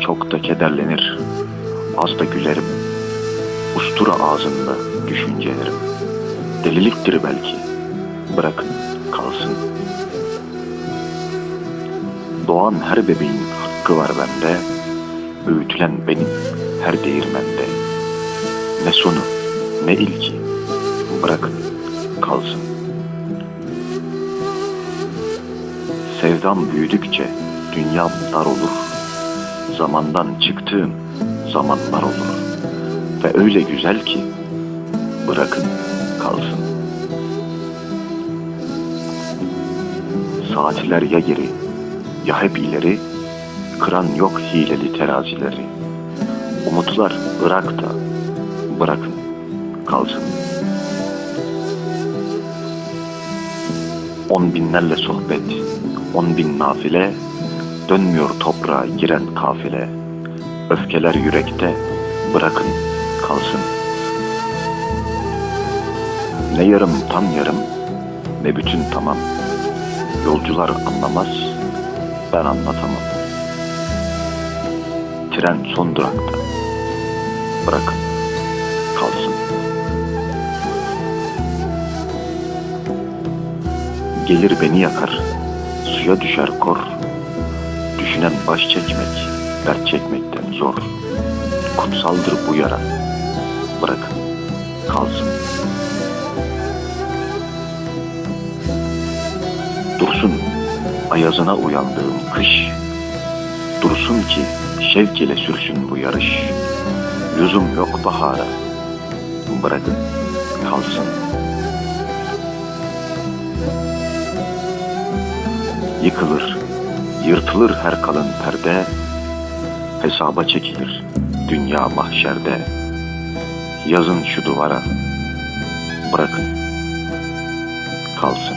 Çok da kederlenir, az da gülerim. Ustura ağzında düşüncelerim. Deliliktir belki, bırakın kalsın. Doğan her bebeğin hakkı var bende, öğütülen benim her değirmende. Ne sonu, ne ilki, bırakın kalsın. Sevdam büyüdükçe dünyam dar olur. Zamandan çıktığım zamanlar olur. Ve öyle güzel ki bırakın kalsın. Saatler ya geri ya hep ileri, kıran yok hileli terazileri. Umutlar Irak'ta, bırakın kalsın. On binlerle sohbet, on bin nafile, dönmüyor toprağa giren kafile. Öfkeler yürekte, bırakın kalsın. Ne yarım tam yarım, ne bütün tamam. Yolcular anlamaz, ben anlatamam. Tren son durakta, bırakın kalsın. Gelir beni yakar, suya düşer kor. Düşünen baş çekmek, dert çekmekten zor. Kutsaldır bu yara, bırakın kalsın. Dursun ayazına uyandığım kış. Dursun ki şevk ile sürsün bu yarış. Lüzum yok bahara, bırakın kalsın. Yıkılır, yırtılır her kalın perde, hesaba çekilir dünya mahşerde. Yazın şu duvara, bırakın kalsın.